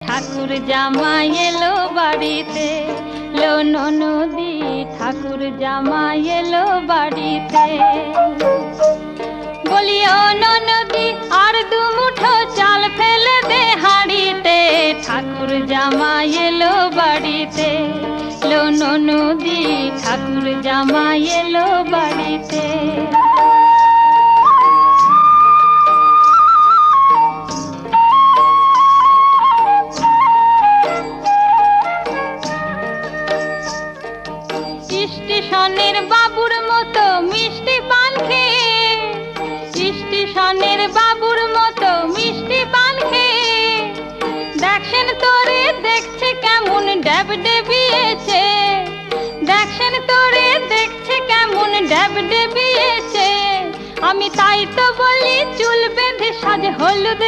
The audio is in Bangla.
ঠাকুর জামাই এলো বাড়িতে, লো নদী ঠাকুর জামাই এলো বাড়িতে। বলি নদী আর দু মুঠো চাল ফেলে দে হাড়িতে। ঠাকুর জামাই এলো বাড়িতে, লো নদী ঠাকুর জামাই এলো বাড়িতে। স্টেশনের বাবুর মতো মিষ্টি পান খেয়ে। স্টেশনের বাবুর মতো মিষ্টি পান খেয়ে। দেখছেন তোরে দেখছে কেমন ড্যাব ডেবিয়েছে। দেখছেন তোরে দেখছে কেমন ড্যাব ডেবিয়েছে। আমি তাই তো বলি, চুল বেঁধে সাজে হলুদ